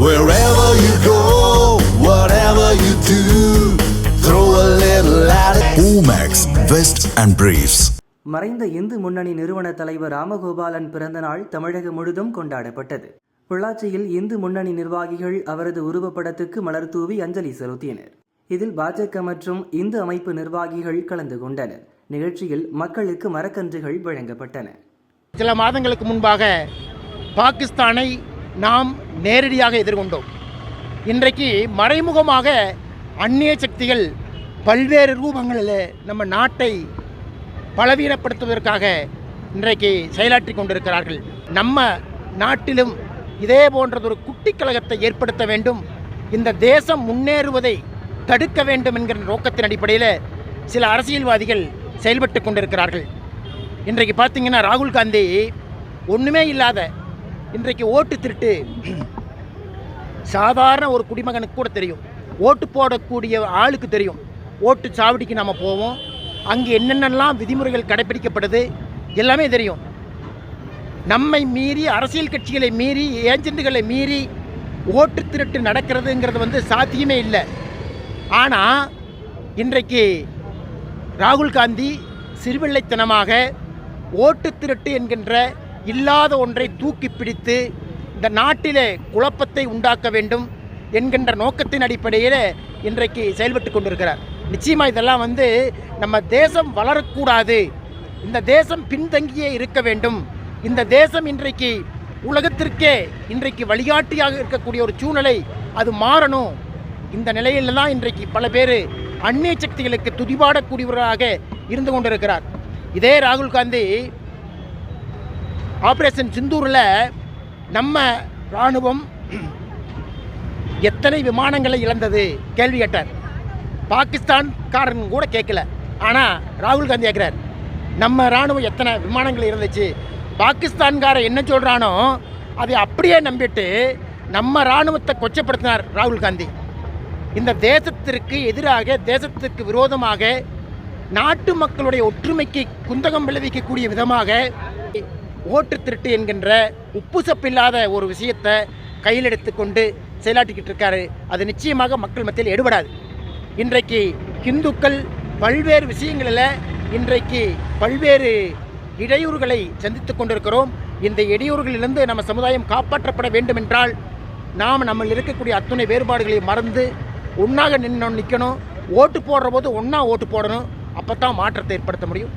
Wherever you go, whatever you do, throw a little it. Omax, Vest and Briefs. மறைந்த இந்து முன்னணி நிறுவன தலைவர் ராமகோபாலன் பிறந்த நாள் தமிழகம் முழுதும் கொண்டாடப்பட்டது பொள்ளாச்சியில் இந்து முன்னணி நிர்வாகிகள் அவரது உருவப்படத்துக்கு மலர் தூவி அஞ்சலி செலுத்தினர் இதில் பாஜக மற்றும் இந்து அமைப்பு நிர்வாகிகள் கலந்து கொண்டனர் நிகழ்ச்சியில் மக்களுக்கு மரக்கன்றுகள் வழங்கப்பட்டன சில மாதங்களுக்கு முன்பாக பாகிஸ்தானை நாம் நேரடியாக எதிர்கொண்டோம். இன்றைக்கு மறைமுகமாக அந்நிய சக்திகள் பல்வேறு ரூபங்களில் நம்ம நாட்டை பலவீனப்படுத்துவதற்காக இன்றைக்கு செயலாற்றி கொண்டிருக்கிறார்கள். நம்ம நாட்டிலும் இதே போன்றதொரு குட்டி கழகத்தை ஏற்படுத்த வேண்டும். இந்த தேசம் முன்னேறுவதை தடுக்க வேண்டும் என்கிற நோக்கத்தின் அடிப்படையில் சில அரசியல்வாதிகள் செயல்பட்டு கொண்டிருக்கிறார்கள். இன்றைக்கு பார்த்தீங்கன்னா ராகுல் காந்தி ஒன்றுமே இல்லாத இன்றைக்கு ஓட்டு திருட்டு. சாதாரண ஒரு குடிமகனுக்கு கூட தெரியும். ஓட்டு போடக்கூடிய ஆளுக்கு தெரியும். ஓட்டு சாவடிக்கு நம்ம போவோம். அங்கே என்னென்னலாம் விதிமுறைகள் கடைப்பிடிக்கப்படுது எல்லாமே தெரியும். நம்மை மீறி அரசியல் கட்சிகளை மீறி ஏஜென்ட்டுகளை மீறி ஓட்டு திருட்டு நடக்கிறதுங்கிறது வந்து சாத்தியமே இல்லை. ஆனால் இன்றைக்கு ராகுல் காந்தி சிறுவிள்ளைத்தனமாக ஓட்டு திருட்டு என்கின்ற இல்லாத ஒன்றை தூக்கி பிடித்து இந்த நாட்டிலே குழப்பத்தை உண்டாக்க வேண்டும் என்கின்ற நோக்கத்தின் அடிப்படையில் இன்றைக்கு செயல்பட்டு கொண்டிருக்கிறார். நிச்சயமாக இதெல்லாம் வந்து நம்ம தேசம் வளரக்கூடாது. இந்த தேசம் பின்தங்கியே இருக்க வேண்டும். இந்த தேசம் இன்றைக்கு உலகத்திற்கே இன்றைக்கு வழிகாட்டியாக இருக்கக்கூடிய ஒரு சூழ்நிலை அது மாறணும். இந்த நிலையில தான் இன்றைக்கு பல பேர் அந்நிய சக்திகளுக்கு துதிபாடக்கூடியவராக இருந்து கொண்டிருக்கிறார். இதே ராகுல் காந்தி ஆப்ரேஷன் சிந்தூரில் நம்ம இராணுவம் எத்தனை விமானங்களை இழந்தது? கேள்வி கேட்டார். பாகிஸ்தான்காரன் கூட கேட்கல. ஆனால் ராகுல் காந்தி கேட்குறார். நம்ம இராணுவம் எத்தனை விமானங்கள் இருந்துச்சு பாகிஸ்தான்காரன் என்ன சொல்கிறானோ அதை அப்படியே நம்பிட்டு நம்ம இராணுவத்தை கொச்சப்படுத்தினார் ராகுல் காந்தி. இந்த தேசத்திற்கு எதிராக தேசத்திற்கு விரோதமாக நாட்டு மக்களுடைய ஒற்றுமைக்கு குந்தகம் விளைவிக்கக்கூடிய விதமாக ஓட்டு திருட்டு என்கின்ற உப்பு சப்பில்லாத ஒரு விஷயத்தை கையில் எடுத்துக்கொண்டு செயலாற்றிக்கிட்டு இருக்காரு. அது நிச்சயமாக மக்கள் மத்தியில் எடுபடாது. இன்றைக்கு இந்துக்கள் பல்வேறு விஷயங்களில் இன்றைக்கு பல்வேறு இடையூறுகளை சந்தித்து கொண்டிருக்கிறோம். இந்த இடையூறுகளிலிருந்து நம்ம சமுதாயம் காப்பாற்றப்பட வேண்டும் என்றால் நாம் நம்ம இருக்கக்கூடிய அத்துணை வேறுபாடுகளை மறந்து ஒன்றாக நின்று நிற்கணும் ஓட்டு போடுற போது ஒன்றா ஓட்டு போடணும். அப்போ தான் மாற்றத்தை ஏற்படுத்த முடியும்.